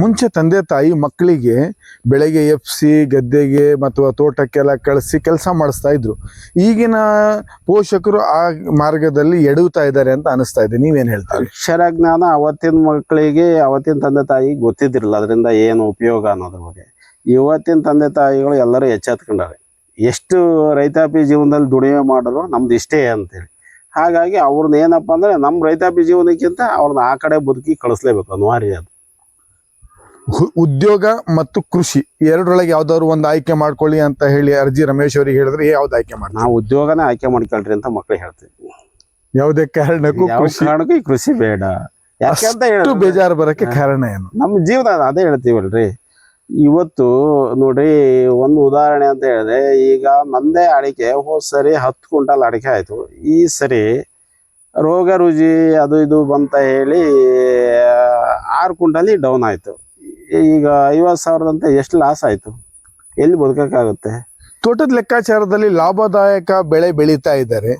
ಮುಂಚೆ ತಂದೆ ತಾಯಿ ಮಕ್ಕಳಿಗೆ ಬೆಳಗ್ಗೆ ಎಪ್ಸಿ ಗದ್ದೆಗೆ ಅಥವಾ ತೋಟಕ್ಕೆಲ್ಲ ಕಳಿಸಿ ಕೆಲಸ ಮಾಡಿಸ್ತಾ ಇದ್ರು. ಈಗಿನ ಪೋಷಕರು ಆ ಮಾರ್ಗದಲ್ಲಿ ಎಡುತ್ತಾ ಇದ್ದಾರೆ ಅಂತ ಅನಿಸ್ತಾ ಇದೆ. ನೀವೇನು ಹೇಳ್ತಾರೆ? ಅಕ್ಷರ ಜ್ಞಾನ ಅವತ್ತಿನ ಮಕ್ಕಳಿಗೆ ಅವತ್ತಿನ ತಂದೆ ತಾಯಿ ಗೊತ್ತಿದ್ದಿರಲಿಲ್ಲ ಅದರಿಂದ ಏನು ಉಪಯೋಗ ಅನ್ನೋದ್ರ ಬಗ್ಗೆ. ಇವತ್ತಿನ ತಂದೆ ತಾಯಿಗಳು ಎಲ್ಲರೂ ಎಚ್ಚೆತ್ಕೊಂಡಾರೆ ಎಷ್ಟು ರೈತಾಪಿ ಜೀವನದಲ್ಲಿ ದುಡಿಮೆ ಮಾಡಿದ್ರು ನಮ್ದು ಇಷ್ಟೇ ಅಂತೇಳಿ. ಹಾಗಾಗಿ ಅವ್ರನ್ನ ಏನಪ್ಪ ಅಂದ್ರೆ ನಮ್ಮ ರೈತಾಪಿ ಜೀವನಕ್ಕಿಂತ ಅವ್ರನ್ನ ಆ ಕಡೆ ಬದುಕಿ ಕಳಿಸ್ಲೇಬೇಕು ಅನಿವಾರ್ಯ ಅದು ಉದ್ಯೋಗ ಮತ್ತು ಕೃಷಿ ಎರಡರೊಳಗೆ ಯಾವ್ದಾದ್ರು ಒಂದು ಆಯ್ಕೆ ಮಾಡ್ಕೊಳ್ಳಿ ಅಂತ ಹೇಳಿ ಅರ್ಜಿ ರಮೇಶ್ ಅವರಿಗೆ ಹೇಳಿದ್ರೆ ಯಾವ್ದು ಆಯ್ಕೆ ಮಾಡಿ ನಾವು ಉದ್ಯೋಗನ ಆಯ್ಕೆ ಮಾಡ್ಕೊಳ್ರಿ ಅಂತ ಮಕ್ಳಿಗೆ ಹೇಳ್ತೀವಿ. ಯಾವುದೇ ಕಾರಣಕ್ಕೂ ಯಾವ ಕೃಷಿ ಕಾರಣಕ್ಕೂ ಈ ಕೃಷಿ ಬೇಡ. ಯಾಕೆಂತ ಅಷ್ಟು ಹೇಳಿದ್ರೆ ಬೇಜಾರು ಬರಕ್ಕೆ ಕಾರಣ ಏನು? ನಮ್ಮ ಜೀವನ ಅದೇ ಹೇಳ್ತೀವಲ್ರಿ. ಇವತ್ತು ನೋಡ್ರಿ ಒಂದು ಉದಾಹರಣೆ ಅಂತ ಹೇಳಿದ್ರೆ ಈಗ ನಂದೇ ಅಡಿಕೆ ಹೋದ್ ಸರಿ ಹತ್ತು ಕ್ವಿಂಟಲ್ ಅಡಿಕೆ ಆಯ್ತು. ಈ ಸರಿ ರೋಗ ರುಜಿ ಅದು ಇದು ಬಂತ ಹೇಳಿ ಆರು ಕ್ವಿಂಟಲಿ ಡೌನ್ ಆಯ್ತು. ಈಗ ಐವತ್ತು ಸಾವಿರದಂತೆ ಎಷ್ಟು ಲಾಸ್ ಆಯ್ತು? ಎಲ್ಲಿ ಬದುಕೋಕ್ಕಾಗುತ್ತೆ? ತೋಟದ ಲೆಕ್ಕಾಚಾರದಲ್ಲಿ ಲಾಭದಾಯಕ ಬೆಳೆ ಬೆಳೀತಾ ಇದ್ದಾರೆ.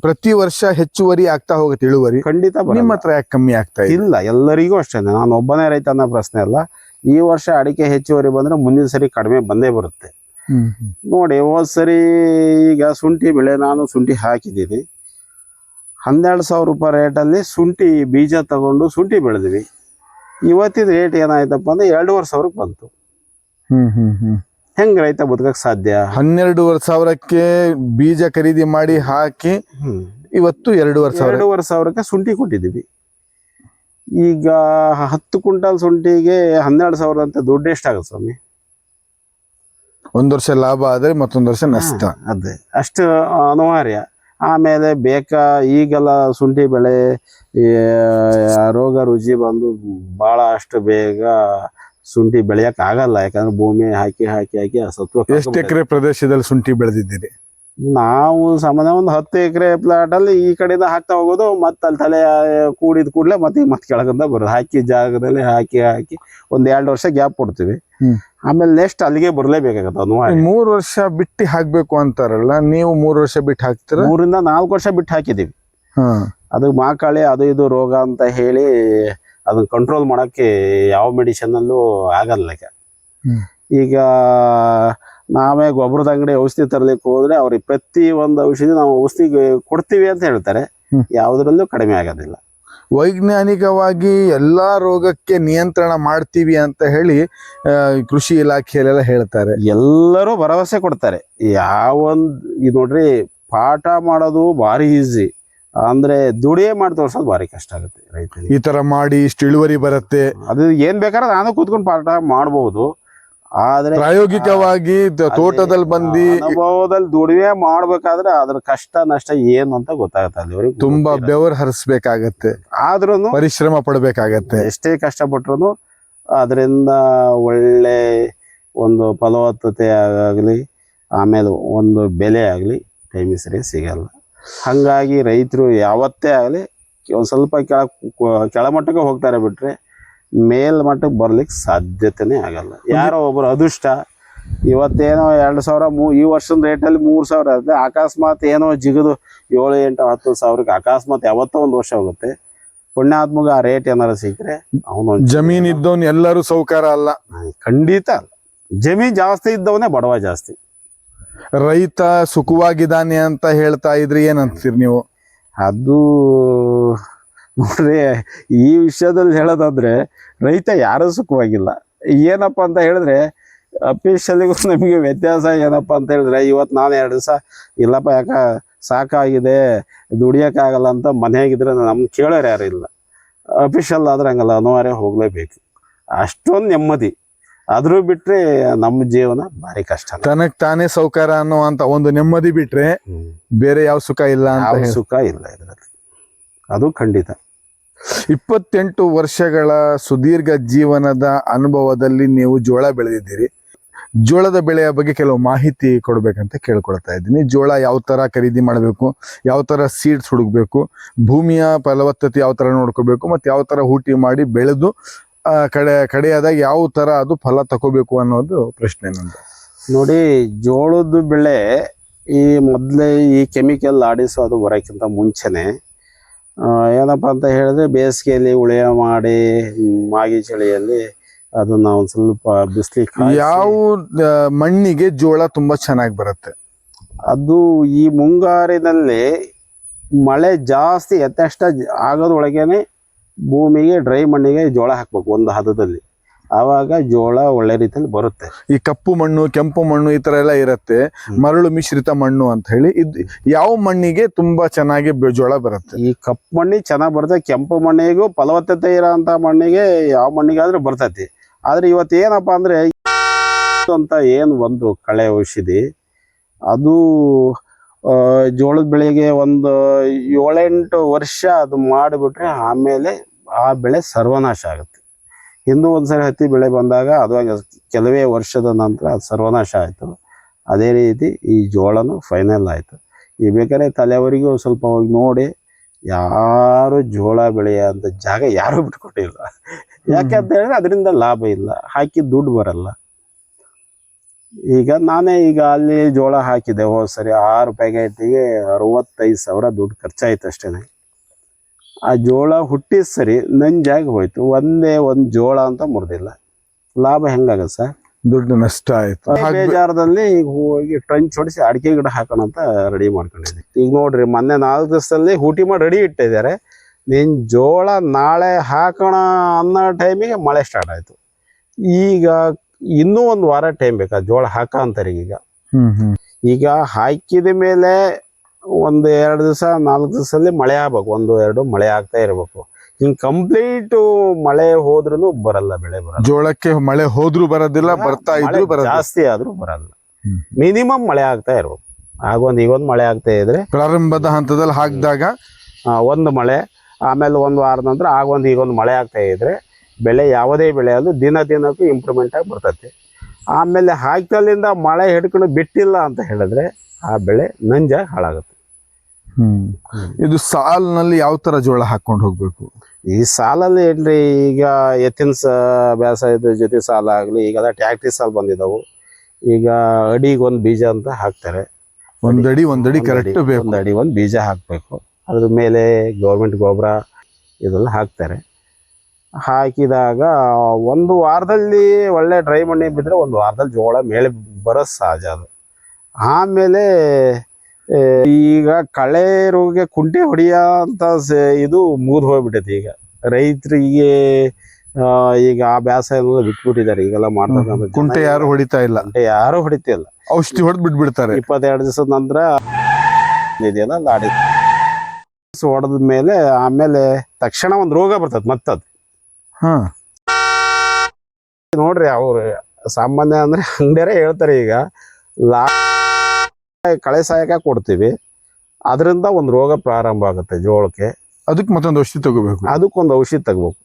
ಪ್ರತಿ ವರ್ಷ ಹೆಚ್ಚುವರಿ ಆಗ್ತಾ ಹೋಗುತ್ತೆ ಇಳುವರಿ. ಖಂಡಿತ. ನಿಮ್ಮ ಹತ್ರ ಯಾಕೆ ಕಮ್ಮಿ ಆಗ್ತಾ ಇದೆ? ಇಲ್ಲ ಎಲ್ಲರಿಗೂ ಅಷ್ಟೇ. ನಾನು ಒಬ್ಬನೇ ರೈತ ಅನ್ನೋ ಪ್ರಶ್ನೆ ಅಲ್ಲ. ಈ ವರ್ಷ ಅಡಿಕೆ ಹೆಚ್ಚುವರಿ ಬಂದ್ರೆ ಮುಂದಿನ ಸರಿ ಕಡಿಮೆ ಬಂದೇ ಬರುತ್ತೆ. ಹ್ಮ್ ಹ್ಮ್. ನೋಡಿ ಹೋದ ಸರಿ ಈಗ ಶುಂಠಿ ಬೆಳೆ ನಾನು ಶುಂಠಿ ಹಾಕಿದ್ದೀನಿ. ಹನ್ನೆರಡು ಸಾವಿರ ರೂಪಾಯಿ ರೇಟಲ್ಲಿ ಶುಂಠಿ ಬೀಜ ತಗೊಂಡು ಶುಂಠಿ ಬೆಳೆದ್ವಿ. ಇವತ್ತಿನ ರೇಟ್ ಏನಾಯ್ತಪ್ಪ ಅಂದ್ರೆ ಎರಡೂವರೆ ಸಾವಿರಕ್ಕೆ ಬಂತು. ಹ್ಮ್ ಹ್ಮ್ ಹ್ಮ್. ಹೆಂಗ್ ರೈತ ಬದುಕಕ್ ಸಾಧ್ಯ? ಹನ್ನೆರಡೂವರೆ ಸಾವಿರಕ್ಕೆ ಬೀಜ ಖರೀದಿ ಮಾಡಿ ಹಾಕಿ ಇವತ್ತು ಎರಡೂವರೆ ಸಾವಿರ. ಎರಡೂವರೆ ಸಾವಿರಕ್ಕೆ ಶುಂಠಿ ಕೊಟ್ಟಿದ್ದೀವಿ. ಈಗ ಹತ್ತು ಕ್ವಿಂಟಲ್ ಶುಂಠಿಗೆ ಹನ್ನೆರಡು ಸಾವಿರ ಅಂತ ದುಡ್ಡು ಎಷ್ಟಾಗುತ್ತೆ ಸ್ವಾಮಿ? ಒಂದ್ ವರ್ಷ ಲಾಭ ಆದ್ರೆ ಮತ್ತೊಂದು ವರ್ಷ ನಷ್ಟ. ಅದೇ. ಅಷ್ಟು ಅನಿವಾರ್ಯ. ಆಮೇಲೆ ಬೇಕಾ ಈಗೆಲ್ಲ ಶುಂಠಿ ಬೆಳೆ ರೋಗ ರುಜಿ ಬಂದು ಭಾಳ ಅಷ್ಟು ಬೇಗ ಶುಂಠಿ ಬೆಳೆಯಕ್ಕೆ ಆಗಲ್ಲ. ಯಾಕಂದ್ರೆ ಭೂಮಿ ಹಾಕಿ ಹಾಕಿ ಹಾಕಿ ಸತ್ವ ಎಷ್ಟು ಎಕರೆ ಪ್ರದೇಶದಲ್ಲಿ ಶುಂಠಿ ಬೆಳೆದಿದ್ದೀರಿ? ನಾವು ಸಾಮಾನ್ಯ ಒಂದು ಹತ್ತು ಎಕರೆ ಪ್ಲಾಟ್ ಅಲ್ಲಿ ಈ ಕಡೆಯಿಂದ ಹಾಕ್ತಾ ಹೋಗೋದು ಮತ್ತೆ ಅಲ್ಲಿ ತಲೆ ಕೂಡಿದ ಕೂಡಲೇ ಮತ್ತೆ ಮತ್ತೆ ಕೆಳಗಿಂದ ಬರೋದು. ಹಾಕಿ ಜಾಗದಲ್ಲಿ ಹಾಕಿ ಹಾಕಿ ಒಂದ್ ಎರಡು ವರ್ಷ ಗ್ಯಾಪ್ ಕೊಡ್ತೀವಿ. ಆಮೇಲೆ ನೆಕ್ಸ್ಟ್ ಅಲ್ಲಿಗೆ ಬರ್ಲೇಬೇಕಾಗತ್ತೆ ಮೂರ್ ವರ್ಷ ಬಿಟ್ಟು ಹಾಕ್ಬೇಕು ಅಂತಾರಲ್ಲ ನೀವು ಮೂರ್ ವರ್ಷ ಬಿಟ್ಟು ಹಾಕ್ತೀರ? ಮೂರಿಂದ ನಾಲ್ಕು ವರ್ಷ ಬಿಟ್ಟು ಹಾಕಿದೀವಿ ಅದು ಮಾಕಾಳಿ ಅದು ಇದು ರೋಗ ಅಂತ ಹೇಳಿ ಅದನ್ನ ಕಂಟ್ರೋಲ್ ಮಾಡಕ್ಕೆ ಯಾವ ಮೆಡಿಸಿನ್ ಅಲ್ಲೂ ಆಗಲ್ಲ ಈಗ. ನಾವೇ ಗೊಬ್ಬರದ ಅಂಗಡಿ ಔಷಧಿ ತರಲಿಕ್ಕೆ ಹೋದ್ರೆ ಅವ್ರಿಗೆ ಪ್ರತಿ ಒಂದು ಔಷಧಿ ನಾವು ಔಷಧಿ ಕೊಡ್ತೀವಿ ಅಂತ ಹೇಳ್ತಾರೆ. ಯಾವುದ್ರಲ್ಲೂ ಕಡಿಮೆ ಆಗೋದಿಲ್ಲ. ವೈಜ್ಞಾನಿಕವಾಗಿ ಎಲ್ಲ ರೋಗಕ್ಕೆ ನಿಯಂತ್ರಣ ಮಾಡ್ತೀವಿ ಅಂತ ಹೇಳಿ ಕೃಷಿ ಇಲಾಖೆಯಲ್ಲೆಲ್ಲ ಹೇಳ್ತಾರೆ. ಎಲ್ಲರೂ ಭರವಸೆ ಕೊಡ್ತಾರೆ. ಯಾವೊಂದು ಇದು ನೋಡ್ರಿ ಪಾಠ ಮಾಡೋದು ಭಾರಿ ಈಸಿ ಅಂದ್ರೆ ದುಡಿಯೇ ಮಾಡಿ ತೋರ್ಸೋದು ಭಾರಿ ಕಷ್ಟ ಆಗುತ್ತೆ ರೈತರಿಗೆ. ಈ ತರ ಮಾಡಿ ಇಷ್ಟು ಇಳುವರಿ ಬರುತ್ತೆ. ಅದು ಏನ್ ಬೇಕಾದ್ರೆ ನಾನು ಕೂತ್ಕೊಂಡು ಪಾಠ ಮಾಡಬಹುದು ಆದ್ರೆ ಪ್ರಾಯೋಗಿಕವಾಗಿ ತೋಟದಲ್ಲಿ ಬಂದು ಅನುಭವದಲ್ಲಿ ದುಡಿಮೆ ಮಾಡ್ಬೇಕಾದ್ರೆ ಅದ್ರ ಕಷ್ಟ ನಷ್ಟ ಏನು ಅಂತ ಗೊತ್ತಾಗುತ್ತೆ ಅಲ್ಲಿವರೆಗೆ ತುಂಬಾ ಬೆವರು ಹರಿಸ್ಬೇಕಾಗತ್ತೆ. ಆದ್ರೂ ಪರಿಶ್ರಮ ಪಡ್ಬೇಕಾಗತ್ತೆ. ಎಷ್ಟೇ ಕಷ್ಟಪಟ್ರು ಅದರಿಂದ ಒಳ್ಳೆ ಒಂದು ಫಲವತ್ತತೆ ಆಗಲಿ ಆಮೇಲೆ ಒಂದು ಬೆಲೆ ಆಗಲಿ ಟೈಮಿಗೆ ಸರಿ ಸಿಗಲ್ಲ. ಹಾಗಾಗಿ ರೈತರು ಯಾವತ್ತೇ ಆಗಲಿ ಒಂದು ಸ್ವಲ್ಪ ಕೆಳ ಕೆಳಮಟ್ಟಕ್ಕೆ ಹೋಗ್ತಾರೆ ಬಿಟ್ರೆ ಮೇಲ್ಮಟ್ಟಕ್ಕೆ ಬರ್ಲಿಕ್ಕೆ ಸಾಧ್ಯತೆನೇ ಆಗಲ್ಲ. ಯಾರೋ ಒಬ್ರು ಅದೃಷ್ಟ ಇವತ್ತೇನೋ ಎರಡು ಸಾವಿರ ಮೂ ಈ ವರ್ಷದ ರೇಟಲ್ಲಿ ಮೂರು ಸಾವಿರ ಆದರೆ ಅಕಸ್ಮಾತ್ ಏನೋ ಜಿಗಿದು ಏಳು ಎಂಟು ಹತ್ತು ಸಾವಿರಕ್ಕೆ ಅಕಸ್ಮಾತ್ ಯಾವತ್ತೋ ಒಂದು ವರ್ಷ ಹೋಗುತ್ತೆ. ಪುಣ್ಯಾತ್ಮಗ ಆ ರೇಟ್ ಏನಾರು ಸಿಕ್ಕರೆ ಅವನು ಜಮೀನ್ ಇದ್ದವನ್ ಎಲ್ಲರೂ ಸೌಕಾರ ಅಲ್ಲ. ಖಂಡಿತ ಅಲ್ಲ. ಜಮೀನ್ ಜಾಸ್ತಿ ಇದ್ದವನೇ ಬಡವ ಜಾಸ್ತಿ. ರೈತ ಸುಖವಾಗಿದ್ದಾನೆ ಅಂತ ಹೇಳ್ತಾ ಇದ್ರಿ ಏನಂತೀರಿ ನೀವು? ಅದು ನೋಡ್ರಿ ಈ ವಿಷಯದಲ್ಲಿ ಹೇಳೋದಾದ್ರೆ ರೈತ ಯಾರೂ ಸುಖವಾಗಿಲ್ಲ. ಏನಪ್ಪ ಅಂತ ಹೇಳಿದ್ರೆ ಅಫಿಷಿಯಲಿಗೂ ನಮಗೆ ವ್ಯತ್ಯಾಸ ಏನಪ್ಪ ಅಂತ ಹೇಳಿದ್ರೆ ಇವತ್ತು ನಾನು ಎರಡು ದಿವಸ ಇಲ್ಲಪ್ಪ ಯಾಕ ಸಾಕಾಗಿದೆ ದುಡಿಯೋಕ್ಕಾಗಲ್ಲ ಅಂತ ಮನೆಯಾಗಿದ್ರೆ ನಮ್ಗೆ ಕೇಳೋರು ಯಾರು ಇಲ್ಲ. ಅಫಿಷಿಯಲ್ ಆದ್ರೆ ಹಂಗಲ್ಲ ಅನಿವಾರ್ಯ ಹೋಗ್ಲೇಬೇಕು. ಅಷ್ಟೊಂದು ನೆಮ್ಮದಿ. ಆದ್ರೂ ಬಿಟ್ರೆ ನಮ್ಮ ಜೀವನ ಭಾರಿ ಕಷ್ಟ. ತನಕ್ ತಾನೇ ಸೌಕಾರ ಅನ್ನುವಂತ ಒಂದು ನೆಮ್ಮದಿ ಬಿಟ್ರೆ ಬೇರೆ ಯಾವ ಸುಖ ಇಲ್ಲ ಅಂತ ಸುಖ ಇಲ್ಲ ಇದರಲ್ಲಿ. ಅದು ಖಂಡಿತ. ಇಪ್ಪತ್ತೆಂಟು ವರ್ಷಗಳ ಸುದೀರ್ಘ ಜೀವನದ ಅನುಭವದಲ್ಲಿ ನೀವು ಜೋಳ ಬೆಳೆದಿದ್ದೀರಿ. ಜೋಳದ ಬೆಳೆಯ ಬಗ್ಗೆ ಕೆಲವು ಮಾಹಿತಿ ಕೊಡಬೇಕಂತ ಕೇಳ್ಕೊಳ್ತಾ ಇದ್ದೀನಿ. ಜೋಳ ಯಾವ ಥರ ಖರೀದಿ ಮಾಡಬೇಕು, ಯಾವ ಥರ ಸೀಡ್ಸ್ ಹುಡುಕಬೇಕು, ಭೂಮಿಯ ಫಲವತ್ತತೆ ಯಾವ ಥರ ನೋಡ್ಕೋಬೇಕು, ಮತ್ತು ಯಾವ ಥರ ಹೂಟಿ ಮಾಡಿ ಬೆಳೆದು ಕಡೆ ಕಡೆಯಾದಾಗ ಯಾವ ಥರ ಅದು ಫಲ ತಗೋಬೇಕು ಅನ್ನೋದು ಪ್ರಶ್ನೆ ನಂದು. ನೋಡಿ, ಜೋಳದ ಬೆಳೆ ಈ ಮೊದಲೇ ಈ ಕೆಮಿಕಲ್ ಆಡಿಸೋ ಅದು ಬರೋಕ್ಕಿಂತ ಮುಂಚೆನೆ ಏನಪ್ಪ ಅಂತ ಹೇಳಿದ್ರೆ ಬೇಸಿಗೆಯಲ್ಲಿ ಉಳಿಯ ಮಾಡಿ ಮಾಗಿ ಚಳಿಯಲ್ಲಿ ಅದನ್ನ ಒಂದು ಸ್ವಲ್ಪ ಬಿಸಿಲಿಗೆ ಯಾವ ಮಣ್ಣಿಗೆ ಜೋಳ ತುಂಬಾ ಚೆನ್ನಾಗಿ ಬರುತ್ತೆ? ಅದು ಈ ಮುಂಗಾರಿನಲ್ಲಿ ಮಳೆ ಜಾಸ್ತಿ ಯಥೇಷ್ಟ ಆಗೋದ್ರೊಳಗೇನೆ ಭೂಮಿಗೆ ಡ್ರೈ ಮಣ್ಣಿಗೆ ಜೋಳ ಹಾಕ್ಬೇಕು ಒಂದು ಹದದಲ್ಲಿ. ಆವಾಗ ಜೋಳ ಒಳ್ಳೆ ರೀತಿಯಲ್ಲಿ ಬರುತ್ತೆ. ಈ ಕಪ್ಪು ಮಣ್ಣು ಕೆಂಪು ಮಣ್ಣು ಈ ತರ ಎಲ್ಲ ಇರುತ್ತೆ. ಮರಳು ಮಿಶ್ರಿತ ಮಣ್ಣು ಅಂತ ಹೇಳಿ ಇದು ಯಾವ ಮಣ್ಣಿಗೆ ತುಂಬಾ ಚೆನ್ನಾಗಿ ಬೆ- ಜೋಳ ಬರುತ್ತೆ? ಈ ಕಪ್ಪು ಮಣ್ಣಿ ಚೆನ್ನಾಗಿ ಬರುತ್ತೆ ಕೆಂಪು ಮಣ್ಣಿಗೂ ಫಲವತ್ತತೆ ಇರೋಂಥ ಮಣ್ಣಿಗೆ ಯಾವ ಮಣ್ಣಿಗಾದರೂ ಬರ್ತೈತಿ. ಆದ್ರೆ ಇವತ್ತು ಏನಪ್ಪ ಅಂದ್ರೆ ಅಂತ ಏನು ಒಂದು ಕಳೆ ಔಷಧಿ ಅದು ಆ, ಜೋಳದ ಬೆಳೆಗೆ ಒಂದು ಏಳೆಂಟು ವರ್ಷ ಅದು ಮಾಡಿಬಿಟ್ರೆ ಆಮೇಲೆ ಆ ಬೆಳೆ ಸರ್ವನಾಶ ಆಗುತ್ತೆ. ಹಿಂದೂ ಒಂದ್ಸರಿ ಹತ್ತಿ ಬೆಳೆ ಬಂದಾಗ ಅದು ಕೆಲವೇ ವರ್ಷದ ನಂತರ ಅದು ಸರ್ವನಾಶ ಆಯಿತು ಅದೇ ರೀತಿ ಈ ಜೋಳನು ಫೈನಲ್ ಆಯಿತು. ಈ ಬೇಕಾದ್ರೆ ತಲೆಯವರಿಗೂ ಸ್ವಲ್ಪ ಹೋಗಿ ನೋಡಿ ಯಾರು ಜೋಳ ಬೆಳೆಯೋಂಥ ಜಾಗ ಯಾರು ಬಿಟ್ಕೊಟ್ಟಿಲ್ಲ. ಯಾಕೆ ಅಂತ ಹೇಳಿದ್ರೆ ಅದರಿಂದ ಲಾಭ ಇಲ್ಲ. ಹಾಕಿ ದುಡ್ಡು ಬರಲ್ಲ. ಈಗ ನಾನೇ ಈಗ ಅಲ್ಲಿ ಜೋಳ ಹಾಕಿದೆ ಹೋದ ಸರಿ ಆರು ಪ್ಯಾಕೆಟಿಗೆ ಅರವತ್ತೈದು ಸಾವಿರ ದುಡ್ಡು ಖರ್ಚಾಯ್ತು ಅಷ್ಟೇನೆ. ಆ ಜೋಳ ಹುಟ್ಟಿದ ಸರಿ ನಂಜಾಗಿ ಹೋಯ್ತು. ಒಂದೇ ಒಂದು ಜೋಳ ಅಂತ ಮುರಿದಿಲ್ಲ. ಲಾಭ ಹೆಂಗಾಗತ್ತೆ ಸರ್? ದುಡ್ಡು ನಷ್ಟ ಆಯ್ತು. ಬೇಜಾರದಲ್ಲಿ ಈಗ ಹೋಗಿ ಟ್ರಂಚ್ ಹೊಡಿಸಿ ಅಡಿಕೆ ಗಿಡ ಹಾಕೋಣ ಅಂತ ರೆಡಿ ಮಾಡ್ಕೊಂಡಿದ್ದೆ. ಈಗ ನೋಡ್ರಿ ಮೊನ್ನೆ ನಾಲ್ಕು ದಿವಸದಲ್ಲಿ ಹೂಟಿ ಮಾಡಿ ರೆಡಿ ಇಟ್ಟಿದ್ದಾರೆ. ನಿನ್ ಜೋಳ ನಾಳೆ ಹಾಕೋಣ ಅನ್ನೋ ಟೈಮಿಗೆ ಮಳೆ ಸ್ಟಾರ್ಟ್ ಆಯ್ತು. ಈಗ ಇನ್ನೂ ಒಂದು ವಾರ ಟೈಮ್ ಬೇಕಾ ಜೋಳ ಹಾಕ ಅಂತಾರೆ ಈಗ ಈಗ ಹಾಕಿದ ಮೇಲೆ ಒಂದು ಎರಡು ದಿವಸ ನಾಲ್ಕು ದಿವಸದಲ್ಲಿ ಮಳೆ ಆಗ್ಬೇಕು. ಒಂದು ಎರಡು ಮಳೆ ಆಗ್ತಾ ಇರಬೇಕು. ಹಿಂಗೆ ಕಂಪ್ಲೀಟ್ ಮಳೆ ಹೋದ್ರೂ ಬರಲ್ಲ ಬೆಳೆ ಬರಲ್ಲ. ಜೋಳಕ್ಕೆ ಮಳೆ ಹೋದ್ರೂ ಬರೋದಿಲ್ಲ ಬರ್ತಾ ಇದ್ರು ಬರೋದಿಲ್ಲ. ಜಾಸ್ತಿ ಆದ್ರೂ ಬರಲ್ಲ. ಮಿನಿಮಮ್ ಮಳೆ ಆಗ್ತಾ ಇರಬೇಕು. ಆಗೊಂದು ಈಗೊಂದು ಮಳೆ ಆಗ್ತಾ ಇದ್ರೆ ಪ್ರಾರಂಭದ ಹಂತದಲ್ಲಿ ಹಾಕಿದಾಗ? ಒಂದು ಮಳೆ ಆಮೇಲೆ ಒಂದು ವಾರದ ನಂತರ ಆಗೊಂದು ಈಗೊಂದು ಮಳೆ ಆಗ್ತಾ ಇದ್ರೆ ಬೆಳೆ ಯಾವುದೇ ಬೆಳೆ ಅದು ದಿನ ದಿನಕ್ಕೂ ಇಂಪ್ರೂವ್ಮೆಂಟ್ ಆಗಿ ಬರ್ತೈತೆ. ಆಮೇಲೆ ಹಾಕಿದಲ್ಲಿಂದ ಮಳೆ ಹಿಡ್ಕೊಂಡು ಬಿಟ್ಟಿಲ್ಲ ಅಂತ ಹೇಳಿದ್ರೆ ಆ ಬೆಳೆ ನಂಜಾಗಿ ಹಾಳಾಗುತ್ತೆ. ಇದು ಸಾಲ್ನಲ್ಲಿ ಯಾವ ತರ ಜೋಳ ಹಾಕೊಂಡು ಹೋಗ್ಬೇಕು? ಈ ಸಾಲಲ್ಲಿ ಏನ್ರಿ ಈಗ ಎತ್ತಿನ ಸ ಬೇಸಾಯದ ಜೊತೆ ಸಾಲ ಆಗಲಿ ಈಗ ಟ್ಯಾಕ್ಟ್ರಿ ಸಾಲ ಬಂದಿದ್ದಾವು ಈಗ ಅಡಿಗೆ ಒಂದು ಬೀಜ ಅಂತ ಹಾಕ್ತಾರೆ. ಒಂದಡಿ ಒಂದಡಿ ಒಂದ್ ಕರೆಕ್ಟ್ ಒಂದು ಒಂದ್ ಅಡಿ ಒಂದು ಬೀಜ ಹಾಕಬೇಕು. ಅದ್ರ ಮೇಲೆ ಗೌರ್ಮೆಂಟ್ ಗೊಬ್ಬರ ಇದೆಲ್ಲ ಹಾಕ್ತಾರೆ. ಹಾಕಿದಾಗ ಒಂದು ವಾರದಲ್ಲಿ ಒಳ್ಳೆ ಡ್ರೈ ಮಣ್ಣಿ ಬಿದ್ದರೆ ಒಂದು ವಾರದಲ್ಲಿ ಜೋಳ ಮೇಲೆ ಬರೋ ಸಹಜ ಅದು. ಆಮೇಲೆ ಈಗ ಕಳೆ ರೋಗಕ್ಕೆ ಕುಂಟೆ ಹೊಡಿಯೋ ಅಂತ ಇದು ಮುಗಿದು ಹೋಗ್ಬಿಟ್ಟೈತಿ ಈಗ. ರೈತರಿಗೆ ಈಗ ಆ ಬೇಸಾಯ ಬಿಟ್ಬಿಟ್ಟಿದ್ದಾರೆ. ಈಗೆಲ್ಲ ಮಾಡ್ತಾರೆ ಕುಂಟೆ ಯಾರು ಹೊಡಿತಾ ಇಲ್ಲ? ಯಾರು ಹೊಡಿತಿಲ್ಲ ಔಷಧಿ ಹೊಡೆದು ಬಿಟ್ಬಿಡ್ತಾರೆ. ಇಪ್ಪತ್ತೆರಡು ದಿವಸದ ನಂತರ ಇದೆಯಲ್ಲ ಲಾಡಿ. ಹೊಡೆದ ಮೇಲೆ ಆಮೇಲೆ ತಕ್ಷಣ ಒಂದು ರೋಗ ಬರ್ತದೆ ಮತ್ತದು. ಹಾ. ನೋಡ್ರಿ ಅವ್ರು ಸಾಮಾನ್ಯ ಅಂದ್ರೆ ಅಂಗಡಿಯರೇ ಹೇಳ್ತಾರೆ ಈಗ. ಲಾ ಕಳೆ ಸಹಾಯಕ ಕೊಡ್ತೀವಿ. ಅದರಿಂದ ಒಂದು ರೋಗ ಪ್ರಾರಂಭ ಆಗುತ್ತೆ ಜೋಳಕ್ಕೆ. ಅದಕ್ಕೆ ಮತ್ತೊಂದು ಔಷಧಿ ತಗೋಬೇಕು. ಅದಕ್ಕೊಂದು ಔಷಧಿ ತಗೋಬೇಕು.